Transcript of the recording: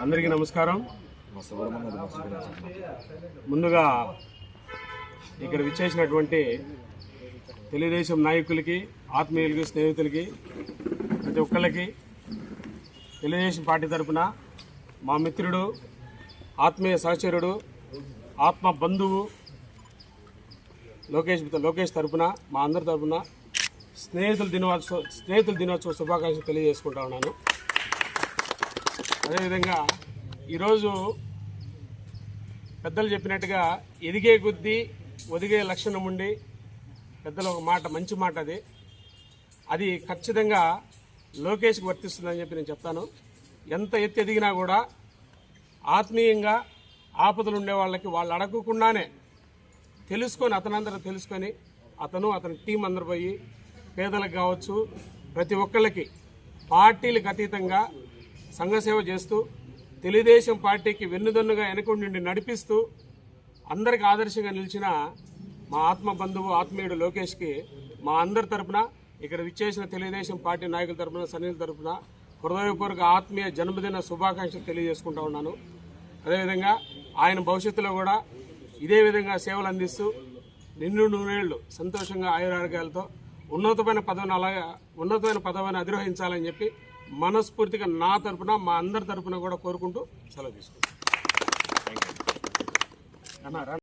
అందరికీ నమస్కారం. ముందుగా ఇక్కడ విచ్చేసినటువంటి తెలుగుదేశం నాయకులకి ఆత్మీయులకి స్నేహితులకి ప్రతి ఒక్కళ్ళకి తెలుగుదేశం పార్టీ తరపున మా మిత్రుడు ఆత్మీయ సహచరుడు ఆత్మ బంధువు లోకేష్ లోకేష్ తరపున మా అందరి తరపున స్నేహితుల దినోత్సవ స్నేహితుల దినోత్సవ శుభాకాంక్షలు తెలియజేసుకుంటా ఉన్నాను. అదేవిధంగా ఈరోజు పెద్దలు చెప్పినట్టుగా ఎదిగే కొద్ది ఒదిగే లక్షణం ఉండి పెద్దలు ఒక మాట మంచి మాట అది. అది ఖచ్చితంగా లోకేష్కి వర్తిస్తుందని చెప్పి నేను చెప్తాను. ఎంత ఎత్తు ఎదిగినా కూడా ఆత్మీయంగా ఆపదలు ఉండే వాళ్ళకి వాళ్ళు అడగకుండానే తెలుసుకొని అతనందరూ తెలుసుకొని అతను అతని టీం అందరు పోయి పేదలకు కావచ్చు ప్రతి ఒక్కళ్ళకి పార్టీలకు అతీతంగా సంఘసేవ చేస్తూ తెలుగుదేశం పార్టీకి వెన్నుదన్నుగా వెనకుండి నుండి నడిపిస్తూ అందరికి ఆదర్శంగా నిలిచిన మా ఆత్మ బంధువు ఆత్మీయుడు లోకేష్కి మా అందరి తరపున ఇక్కడ విచ్చేసిన తెలుగుదేశం పార్టీ నాయకుల తరపున సన్నిహితుల తరపున హృదయపూర్వక ఆత్మీయ జన్మదిన శుభాకాంక్షలు తెలియజేసుకుంటా ఉన్నాను. అదేవిధంగా ఆయన భవిష్యత్తులో కూడా ఇదే విధంగా సేవలు అందిస్తూ నిన్ను నూనెళ్ళు సంతోషంగా ఆయురారోగ్యాలతో ఉన్నతమైన పదవిని అలాగే ఉన్నతమైన పదవిని అధిరోహించాలని చెప్పి మనస్ఫూర్తిగా నా తరపున మా అందరి తరపున కూడా కోరుకుంటూ సెలవు అన్నారా